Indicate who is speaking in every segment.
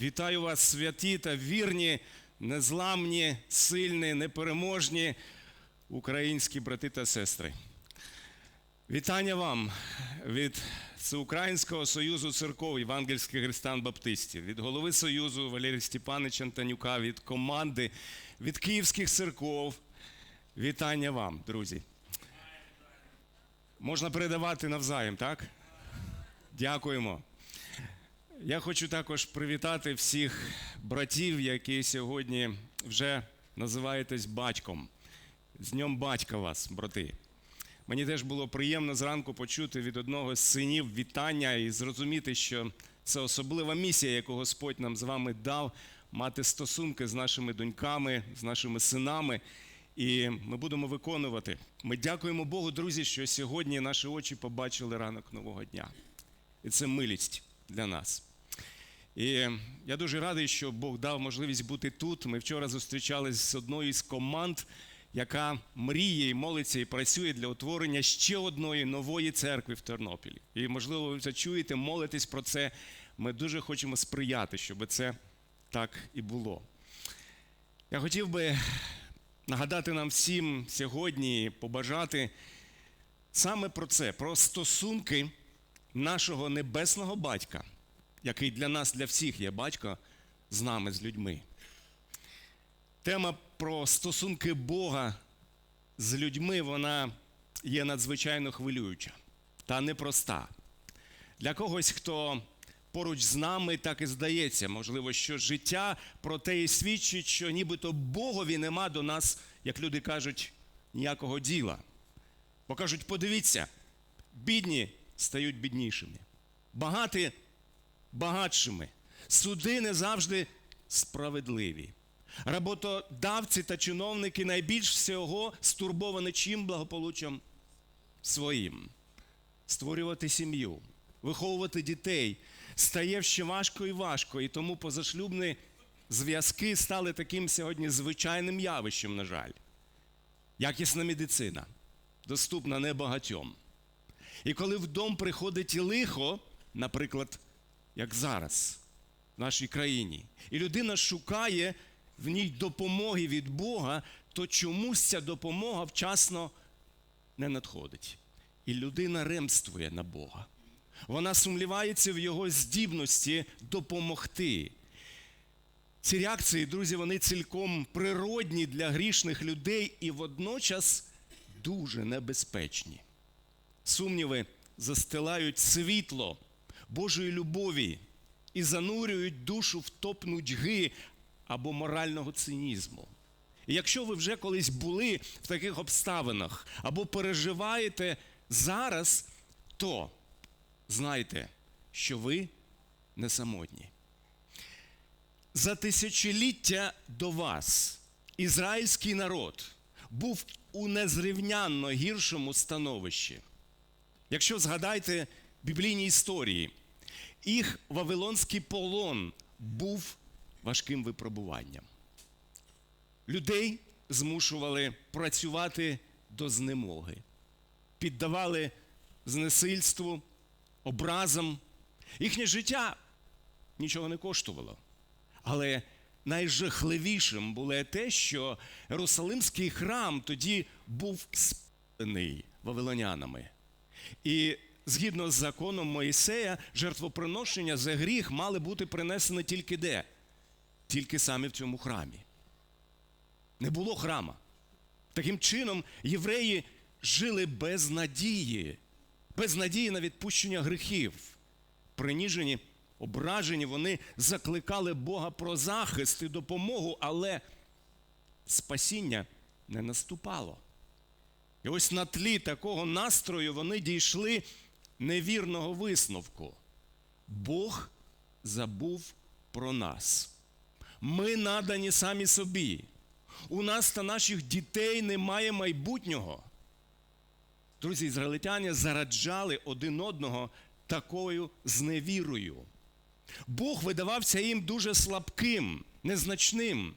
Speaker 1: Вітаю вас, святі та вірні, незламні, сильні, непереможні українські брати та сестри. Вітання вам від Всеукраїнського союзу церков євангельських християн-баптистів, від голови Союзу Валерія Степановича Антонюка, від команди, від київських церков. Вітання вам, друзі. Можна передавати навзаєм, так? Дякуємо. Я хочу також привітати всіх братів, які сьогодні вже називаєтесь батьком. З Днем батька вас, брати. Мені теж було приємно зранку почути від одного з синів вітання і зрозуміти, що це особлива місія, яку Господь нам з вами дав, мати стосунки з нашими доньками, з нашими синами. І ми будемо виконувати. Ми дякуємо Богу, друзі, що сьогодні наші очі побачили ранок нового дня. І це милість для нас. І я дуже радий, що Бог дав можливість бути тут. Ми вчора зустрічалися з одною з команд, яка мріє і молиться і працює для утворення ще одної нової церкви в Тернопілі. І, можливо, ви це чуєте, молитесь про це. Ми дуже хочемо сприяти, щоб це так і було. Я хотів би нагадати нам всім сьогодні, побажати саме про це, про стосунки нашого небесного батька, який для нас, для всіх є батько з нами, з людьми. Тема про стосунки Бога з людьми, вона є надзвичайно хвилююча та непроста. Для когось, хто поруч з нами, так і здається, можливо, що життя про те і свідчить, що нібито Богові нема до нас, як люди кажуть, ніякого діла. Бо кажуть, подивіться, бідні стають біднішими, багаті багатшими, суди не завжди справедливі. Роботодавці та чиновники найбільш всього стурбовані чим благополуччям своїм. Створювати сім'ю, виховувати дітей стає ще важко і важко, і тому позашлюбні зв'язки стали таким сьогодні звичайним явищем, на жаль. Якісна медицина доступна небагатьом. І коли в дом приходить лихо, наприклад, як зараз в нашій країні, і людина шукає в ній допомоги від Бога, то чомусь ця допомога вчасно не надходить. І людина ремствує на Бога. Вона сумлівається в його здібності допомогти. Ці реакції, друзі, вони цілком природні для грішних людей і водночас дуже небезпечні. Сумніви застилають світло Божої любові і занурюють душу в топ нудьги або морального цинізму. І якщо ви вже колись були в таких обставинах або переживаєте зараз, то знайте, що ви не самотні. За тисячоліття до вас ізраїльський народ був у незрівнянно гіршому становищі. Якщо згадаєте біблійні історії, їх Вавилонський полон був важким випробуванням. Людей змушували працювати до знемоги, піддавали знесильству, образам. Їхнє життя нічого не коштувало. Але найжахливішим було те, що Єрусалимський храм тоді був спалений вавилонянами. І згідно з законом Моїсея, жертвоприношення за гріх мали бути принесені тільки де? Тільки саме в цьому храмі. Не було храма. Таким чином, євреї жили без надії, без надії на відпущення гріхів. Приніжені, ображені, вони закликали Бога про захист і допомогу, але спасіння не наступало. І ось на тлі такого настрою вони дійшли невірного висновку. Бог забув про нас. Ми надані самі собі. У нас та наших дітей немає майбутнього. Друзі, ізраїльтяни зараджали один одного такою зневірою. Бог видавався їм дуже слабким, незначним.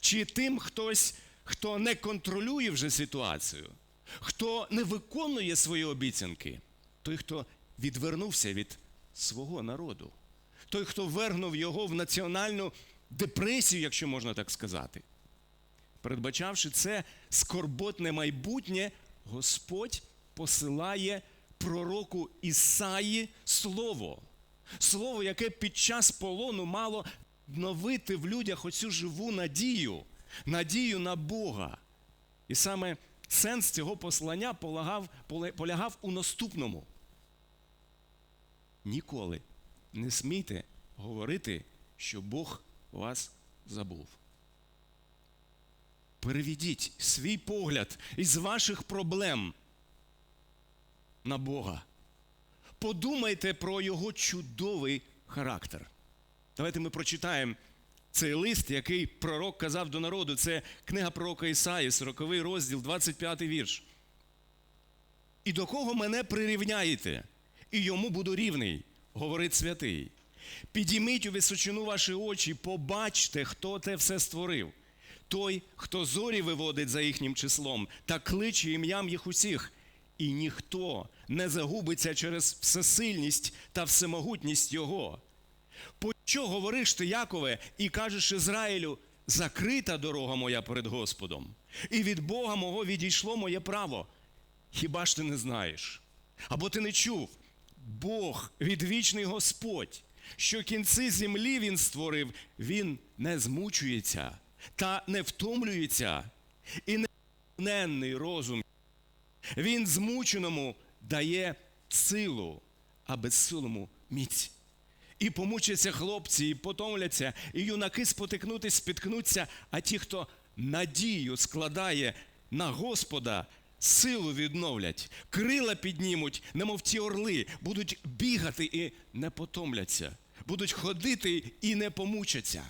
Speaker 1: Чи тим хтось, хто не контролює вже ситуацію, хто не виконує свої обіцянки, той, хто відвернувся від свого народу, той, хто вергнув його в національну депресію, якщо можна так сказати. Передбачавши це скорботне майбутнє, Господь посилає пророку Ісаї слово. Слово, яке під час полону мало обновити в людях оцю живу надію, надію на Бога. І саме сенс цього послання полагав, полягав у наступному. Ніколи не смійте говорити, що Бог вас забув. Переведіть свій погляд із ваших проблем на Бога. Подумайте про його чудовий характер. Давайте ми прочитаємо цей лист, який пророк казав до народу. Це книга пророка Ісаї, 40 розділ, 25 вірш. І до кого мене прирівняєте, і йому буду рівний, говорить святий. Підійміть у височину ваші очі, побачте, хто те все створив. Той, хто зорі виводить за їхнім числом та кличе ім'ям їх усіх, і ніхто не загубиться через всесильність та всемогутність Його. Пощо говориш ти, Якове, і кажеш Ізраїлю, закрита дорога моя перед Господом, і від Бога мого відійшло моє право. Хіба ж ти не знаєш? Або ти не чув? Бог, відвічний Господь, що кінці землі Він створив, Він не змучується та не втомлюється, і не ненний розум. Він змученому дає силу, а безсилому міць. І помучаться хлопці, і потомляться, і юнаки спотикнутись, спіткнуться, а ті, хто надію складає на Господа, силу відновлять, крила піднімуть, немов ті орли, будуть бігати і не потомляться, будуть ходити і не помучаться.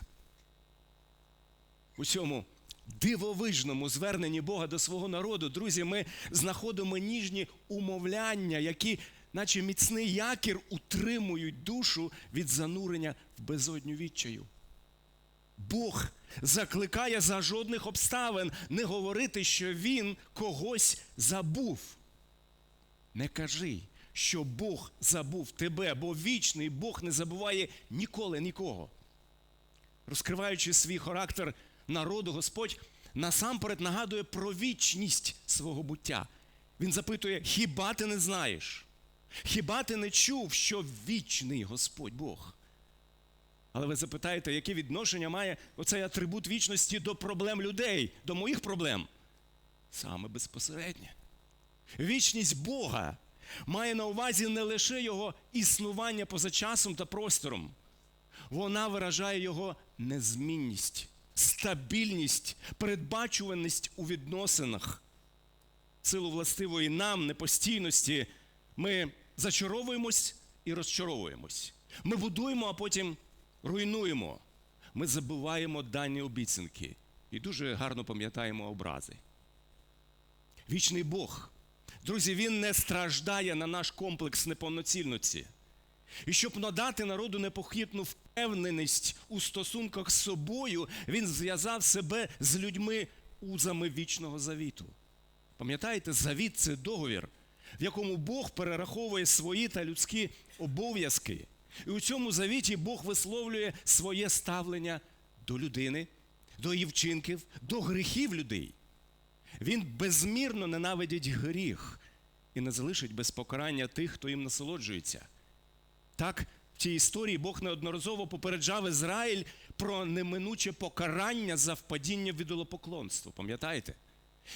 Speaker 1: У цьому дивовижному зверненні Бога до свого народу, друзі, ми знаходимо ніжні умовляння, які, наче міцний якір, утримують душу від занурення в безодню відчаю. Бог закликає за жодних обставин не говорити, що Він когось забув. Не кажи, що Бог забув тебе, бо вічний Бог не забуває ніколи нікого. Розкриваючи свій характер народу, Господь насамперед нагадує про вічність свого буття. Він запитує: хіба ти не знаєш? Хіба ти не чув, що вічний Господь Бог? Але ви запитаєте, яке відношення має оцей атрибут вічності до проблем людей, до моїх проблем? Саме безпосереднє. Вічність Бога має на увазі не лише його існування поза часом та простором, вона виражає його незмінність, стабільність, передбачуваність у відносинах. Силу властивої нам непостійності ми зачаровуємось і розчаровуємось. Ми будуємо, а потім руйнуємо. Ми забуваємо дані обіцянки і дуже гарно пам'ятаємо образи. Вічний Бог. Друзі, він не страждає на наш комплекс неповноцінності. І щоб надати народу непохитну впевненість у стосунках з собою, він зв'язав себе з людьми узами вічного завіту. Пам'ятаєте, завіт це договір, в якому Бог перераховує свої та людські обов'язки. І у цьому завіті Бог висловлює своє ставлення до людини, до її вчинків, до гріхів людей. Він безмірно ненавидить гріх і не залишить без покарання тих, хто їм насолоджується. Так, в цій історії Бог неодноразово попереджав Ізраїль про неминуче покарання за впадіння в ідолопоклонство. Пам'ятаєте?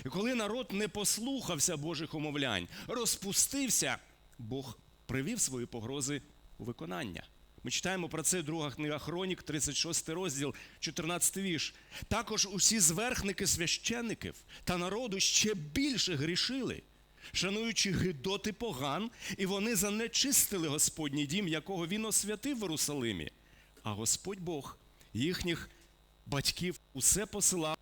Speaker 1: І коли народ не послухався Божих умовлянь, розпустився, Бог привів свої погрози у виконання. Ми читаємо про це друга книга Хронік, 36 розділ, 14 вірш. Також усі зверхники священників та народу ще більше грішили, шануючи гидоти поган, і вони занечистили Господній дім, якого він освятив в Єрусалимі. А Господь Бог їхніх батьків усе посилав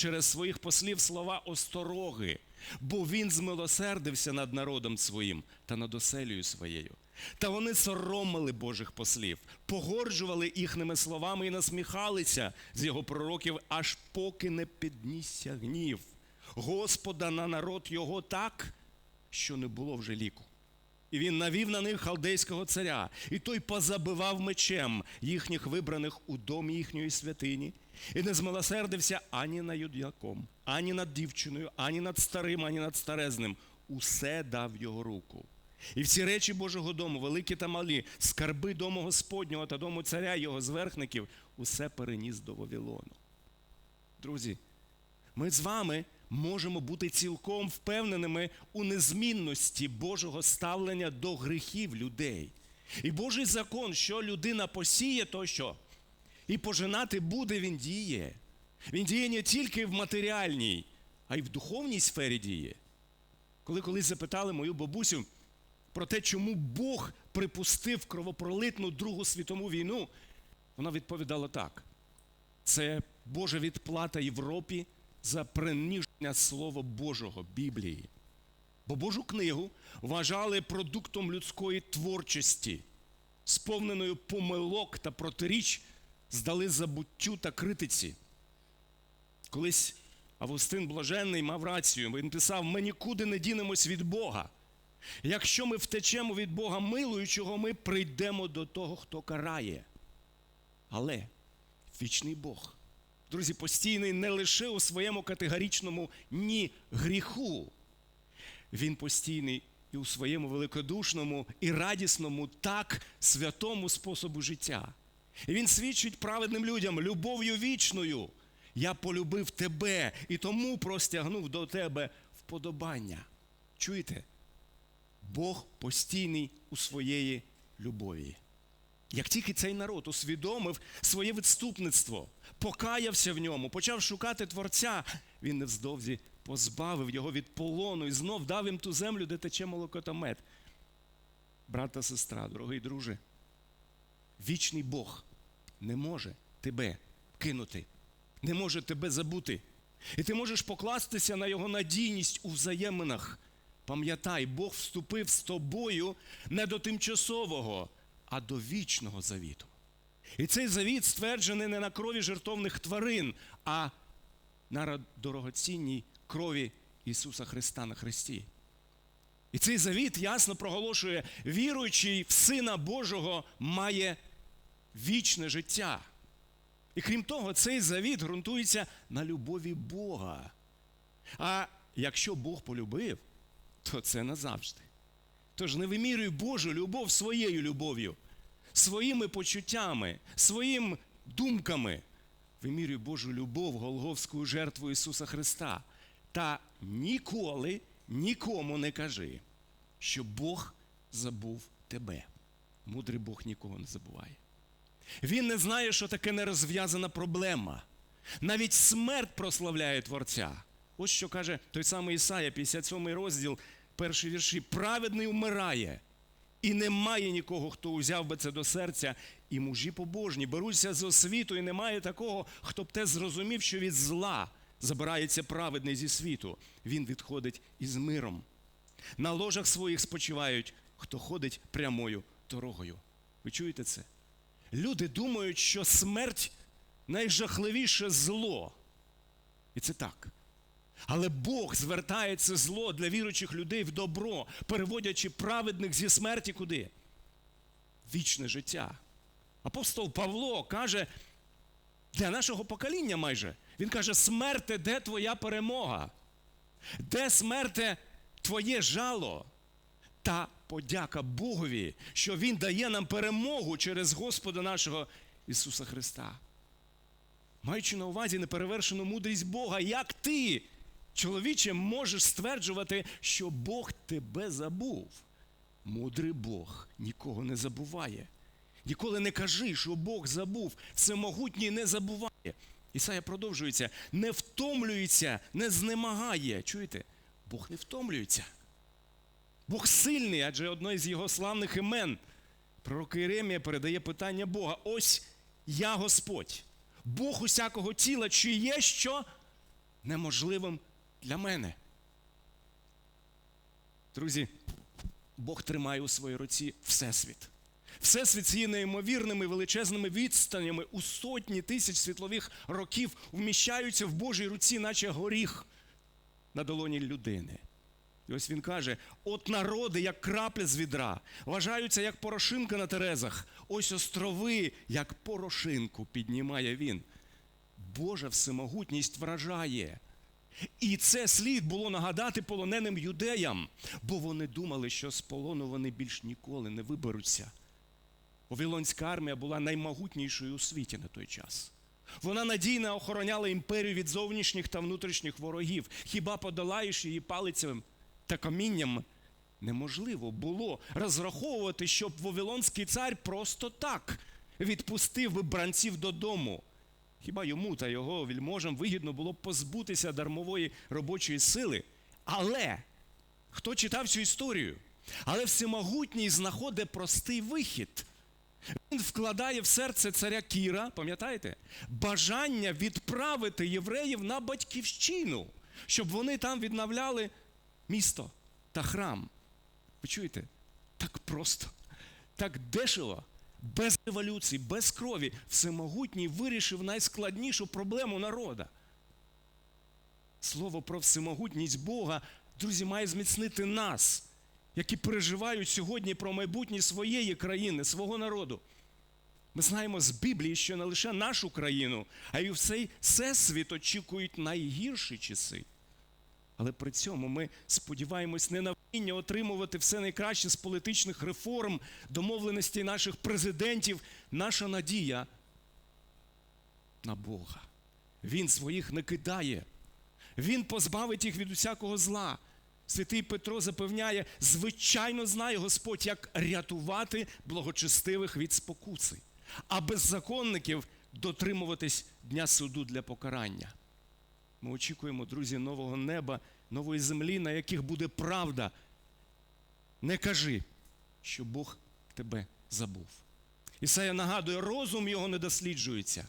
Speaker 1: через своїх послів слова остороги, бо він змилосердився над народом своїм та над оселею своєю. Та вони соромили Божих послів, погорджували їхніми словами і насміхалися з його пророків, аж поки не піднісся гнів Господа на народ його так, що не було вже ліку. І він навів на них халдейського царя, і той позабивав мечем їхніх вибраних у дом їхньої святині, і не змилосердився ані над юдяком, ані над дівчиною, ані над старим, ані над старезним. Усе дав його руку. І всі речі Божого дому, великі та малі, скарби дому Господнього та дому царя його зверхників, усе переніс до Вавилону. Друзі, ми з вами можемо бути цілком впевненими у незмінності Божого ставлення до гріхів людей. І Божий закон, що людина посіє, то що? І пожинати буде, він діє. Він діє не тільки в матеріальній, а й в духовній сфері діє. Коли колись запитали мою бабусю про те, чому Бог припустив кровопролитну Другу світову війну, вона відповідала так: це Божа відплата Європі за приніження Слова Божого Біблії. Бо Божу книгу вважали продуктом людської творчості, сповненою помилок та протиріч, здали забуттю та критиці. Колись Августин Блаженний мав рацію, він писав: ми нікуди не дінемось від Бога. Якщо ми втечемо від Бога милуючого, ми прийдемо до того, хто карає. Але вічний Бог, друзі, постійний не лише у своєму категоричному ні гріху. Він постійний і у своєму великодушному і радісному, так святому способу життя. І він свідчить праведним людям любов'ю вічною. Я полюбив тебе і тому простягнув до тебе вподобання. Чуєте? Бог постійний у своєї любові. Як тільки цей народ усвідомив своє відступництво, покаявся в ньому, почав шукати Творця, він невздовзі позбавив його від полону і знов дав їм ту землю, де тече молоко та мед. Брат та сестра, дорогий друже, вічний Бог не може тебе кинути, не може тебе забути. І ти можеш покластися на його надійність у взаєминах. Пам'ятай, Бог вступив з тобою не до тимчасового, а до вічного завіту. І цей завіт стверджений не на крові жертовних тварин, а на дорогоцінній крові Ісуса Христа на Христі. І цей завіт ясно проголошує, віруючий в Сина Божого має вічне життя. І крім того, цей завіт ґрунтується на любові Бога. А якщо Бог полюбив, то це назавжди. Тож не вимірюй Божу любов своєю любов'ю, своїми почуттями, своїм думками. Вимірюй Божу любов Голговською жертвою Ісуса Христа. Та ніколи нікому не кажи, що Бог забув тебе. Мудрий Бог нікого не забуває. Він не знає, що таке нерозв'язана проблема. Навіть смерть прославляє Творця. Ось що каже той самий Ісая, 57 розділ, перший вірші. Праведний умирає, і немає нікого, хто узяв би це до серця. І мужі побожні беруться з освіту, і немає такого, хто б те зрозумів, що від зла забирається праведний зі світу. Він відходить із миром. На ложах своїх спочивають, хто ходить прямою дорогою. Ви чуєте це? Люди думають, що смерть найжахливіше зло. І це так. Але Бог звертає це зло для віруючих людей в добро, переводячи праведних зі смерті куди? Вічне життя. Апостол Павло каже, для нашого покоління майже, він каже: смерте, де твоя перемога? Де смерте твоє жало? Та подяка Богові, що Він дає нам перемогу через Господа нашого Ісуса Христа. Маючи на увазі неперевершену мудрість Бога, як ти, чоловіче, можеш стверджувати, що Бог тебе забув? Мудрий Бог нікого не забуває. Ніколи не кажи, що Бог забув, всемогутній не забуває. Ісая продовжується, не втомлюється, не знемагає. Чуєте? Бог не втомлюється. Бог сильний, адже одне з його славних імен. Пророк Єремія передає питання Бога. Ось я Господь, Бог усякого тіла, чи є що неможливим для мене. Друзі, Бог тримає у своїй руці Всесвіт. Всесвіт з її неймовірними величезними відстанями у сотні тисяч світлових років вміщаються в Божій руці, наче горіх на долоні людини. І ось він каже: от народи, як крапля з відра, вважаються як порошинка на терезах. Ось острови, як порошинку, піднімає він. Божа всемогутність вражає. І це слід було нагадати полоненим юдеям, бо вони думали, що з полону вони більш ніколи не виберуться. Вавилонська армія була наймогутнішою у світі на той час. Вона надійно охороняла імперію від зовнішніх та внутрішніх ворогів. Хіба подолаєш її палицем та камінням? Неможливо було розраховувати, щоб Вавилонський цар просто так відпустив вибранців додому. Хіба йому та його вільможам вигідно було позбутися дармової робочої сили? Але хто читав цю історію? Але всемогутній знаходить простий вихід. Він вкладає в серце царя Кіра, пам'ятаєте, бажання відправити євреїв на батьківщину, щоб вони там відновляли місто та храм. Ви чуєте? Так просто, так дешево, без революції, без крові. Всемогутній вирішив найскладнішу проблему народа. Слово про всемогутність Бога, друзі, має зміцнити нас, які переживають сьогодні про майбутнє своєї країни, свого народу. Ми знаємо з Біблії, що не лише нашу країну, а й всей всесвіт очікують найгірші часи. Але при цьому ми сподіваємось не на вміння отримувати все найкраще з політичних реформ, домовленостей наших президентів. Наша надія на Бога. Він своїх не кидає. Він позбавить їх від усякого зла. Святий Петро запевняє, звичайно знає Господь, як рятувати благочестивих від спокуси, а беззаконників дотримуватись дня суду для покарання. Ми очікуємо, друзі, нового неба, нової землі, на яких буде правда. Не кажи, що Бог тебе забув. Ісая нагадує, розум його не досліджується.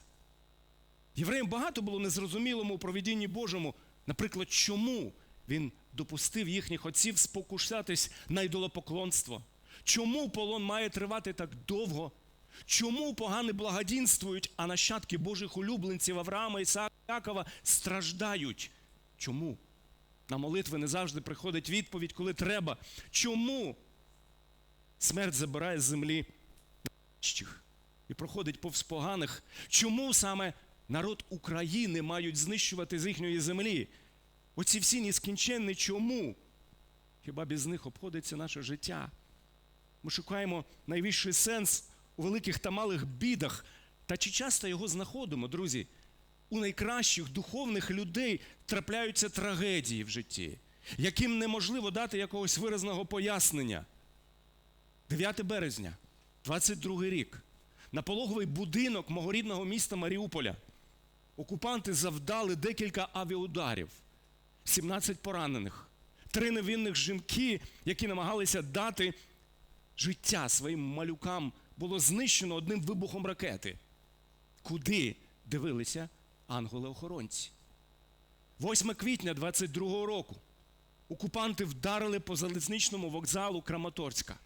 Speaker 1: Євреям багато було незрозумілому у провідінні Божому. Наприклад, чому він допустив їхніх отців спокушатись на ідолопоклонство? Чому полон має тривати так довго? Чому погани благодінствують, а нащадки Божих улюбленців Авраама Ісаака Якова страждають? Чому? На молитви не завжди приходить відповідь, коли треба. Чому смерть забирає з землі і проходить повз поганих? Чому саме народ України мають знищувати з їхньої землі? Оці всі нескінченні чому? Хіба без них обходиться наше життя? Ми шукаємо найвищий сенс великих та малих бідах. Та чи часто його знаходимо, друзі? У найкращих духовних людей трапляються трагедії в житті, яким неможливо дати якогось виразного пояснення. 9 березня, 22 рік, на пологовий будинок мого рідного міста Маріуполя окупанти завдали декілька авіаударів, 17 поранених, три невинних жінки, які намагалися дати життя своїм малюкам, було знищено одним вибухом ракети. Куди дивилися ангели-охоронці? 8 квітня 22-го року окупанти вдарили по залізничному вокзалу Краматорська,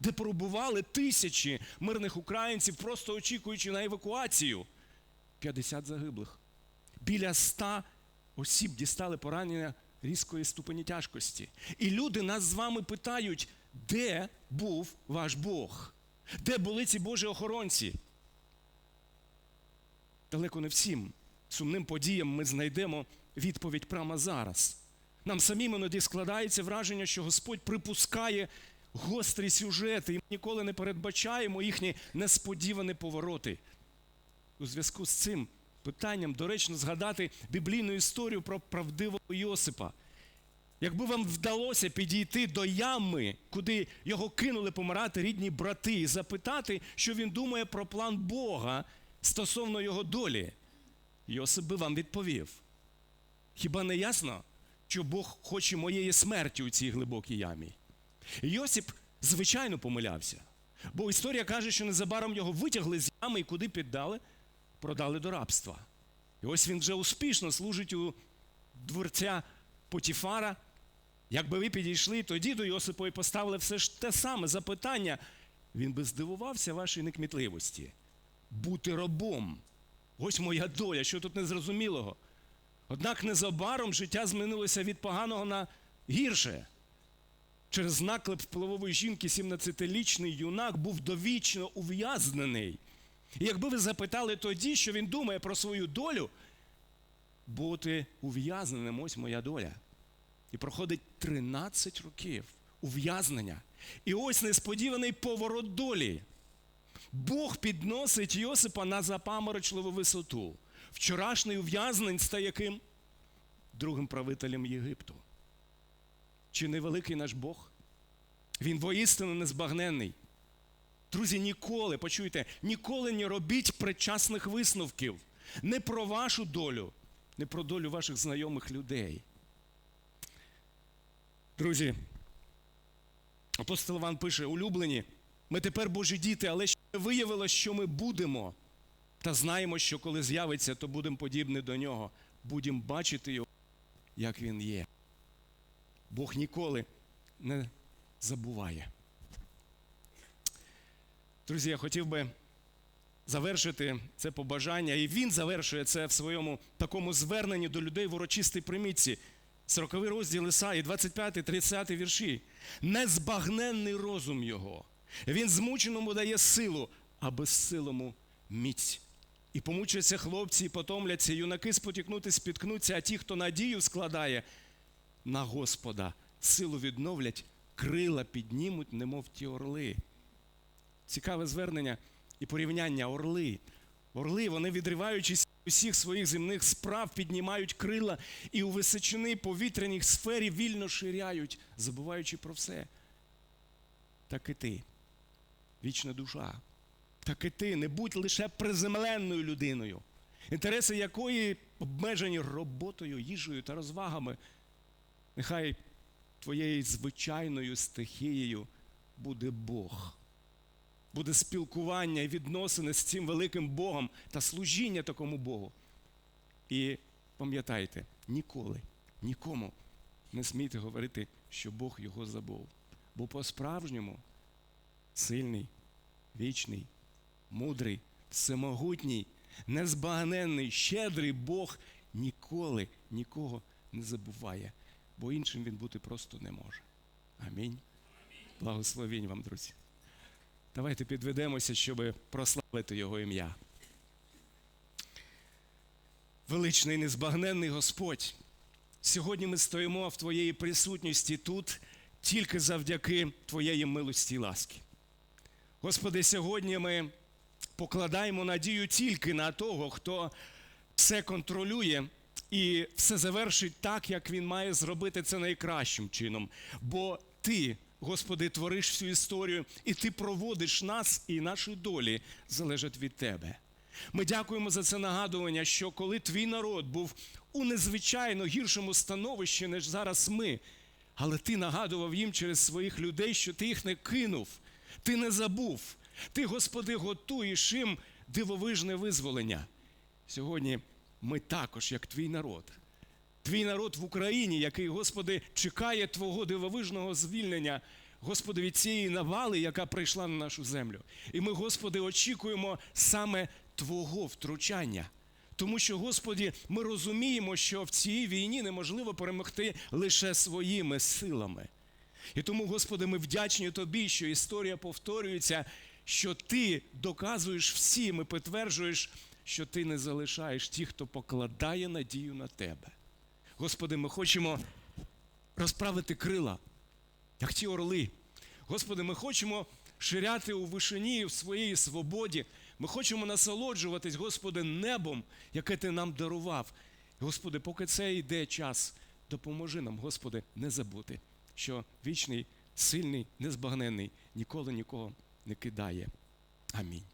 Speaker 1: де перебували тисячі мирних українців, просто очікуючи на евакуацію. 50 загиблих. Біля 100 осіб дістали поранення різкої ступені тяжкості. І люди нас з вами питають, де був ваш Бог? Де були ці Божі охоронці? Далеко не всім сумним подіям ми знайдемо відповідь прямо зараз. Нам самим іноді складається враження, що Господь припускає гострі сюжети, і ми ніколи не передбачаємо їхні несподівані повороти. У зв'язку з цим питанням доречно згадати біблійну історію про правдивого Йосипа. Якби вам вдалося підійти до ями, куди його кинули помирати рідні брати, і запитати, що він думає про план Бога стосовно його долі, Йосип би вам відповів. Хіба не ясно, що Бог хоче моєї смерті у цій глибокій ямі? Йосип, звичайно, помилявся, бо історія каже, що незабаром його витягли з ями і куди піддали, продали до рабства. І ось він вже успішно служить у дворця Потіфара. Якби ви підійшли тоді до Йосипа і поставили все ж те саме запитання, він би здивувався вашій некмітливості. Бути рабом. Ось моя доля, що тут незрозумілого. Однак незабаром життя змінилося від поганого на гірше. через наклеп впливової жінки 17-річний юнак був довічно ув'язнений. І якби ви запитали тоді, що він думає про свою долю, бути ув'язненим ось моя доля. І проходить 13 років ув'язнення. І ось несподіваний поворот долі. Бог підносить Йосипа на запаморочливу висоту. Вчорашній ув'язнень стає ким? Другим правителем Єгипту. Чи не великий наш Бог? Він воістину незбагненний. Друзі, ніколи, почуйте, ніколи не робіть предчасних висновків. Не про вашу долю, не про долю ваших знайомих людей. Друзі, апостол Іван пише: улюблені, ми тепер Божі діти, але ще не виявилось, що ми будемо. Та знаємо, що коли з'явиться, то будемо подібні до нього. Будемо бачити його, як він є. Бог ніколи не забуває. Друзі, я хотів би завершити це побажання, і він завершує це в своєму такому зверненні до людей в урочистій примітці. 40 розділ Ісаї, 25, 30 вірші. Незбагненний розум його. Він змученому дає силу, а безсилому міць. І помучаться хлопці, і потомляться, юнаки спотікнути, спіткнуться, а ті, хто надію складає на Господа, силу відновлять, крила піднімуть, немов ті орли. Цікаве звернення і порівняння орли. Орли, вони, відриваючись від усіх своїх земних справ, піднімають крила і у височини повітряній сфері вільно ширяють, забуваючи про все. Так і ти, вічна душа. Так і ти, не будь лише приземленною людиною, інтереси якої обмежені роботою, їжею та розвагами. Нехай твоєю звичайною стихією буде Бог буде спілкування і відносини з цим великим Богом та служіння такому Богу. І пам'ятайте, ніколи, нікому не смійте говорити, що Бог його забув. Бо по-справжньому сильний, вічний, мудрий, всемогутній, незбагненний, щедрий Бог ніколи нікого не забуває, бо іншим він бути просто не може. Амінь. Благословінь вам, друзі. Давайте підведемося, щоб прославити Його ім'я. Величний незбагненний Господь. Сьогодні ми стоїмо в Твоєї присутності тут тільки завдяки Твоєї милості і ласки. Господи, сьогодні ми покладаємо надію тільки на того, хто все контролює і все завершить так, як він має зробити це найкращим чином. Бо Ти Господи, твориш всю історію, і Ти проводиш нас, і наші долі залежать від Тебе. Ми дякуємо за це нагадування, що коли твій народ був у незвичайно гіршому становищі, ніж зараз ми, але ти нагадував їм через своїх людей, що ти їх не кинув, ти не забув. Ти, Господи, готуєш їм дивовижне визволення. Сьогодні ми також, як твій народ, Твій народ в Україні, який, Господи, чекає Твого дивовижного звільнення, Господи, від цієї навали, яка прийшла на нашу землю. І ми, Господи, очікуємо саме Твого втручання. Тому що, Господі, ми розуміємо, що в цій війні неможливо перемогти лише своїми силами. І тому, Господи, ми вдячні Тобі, що історія повторюється, що Ти доказуєш всім і підтверджуєш, що Ти не залишаєш тих, хто покладає надію на Тебе. Господи, ми хочемо розправити крила, як ті орли. Господи, ми хочемо ширяти у вишині в своїй свободі. Ми хочемо насолоджуватись, Господи, небом, яке Ти нам дарував. Господи, поки це йде час, допоможи нам, Господи, не забути, що вічний, сильний, незбагненний ніколи нікого не кидає. Амінь.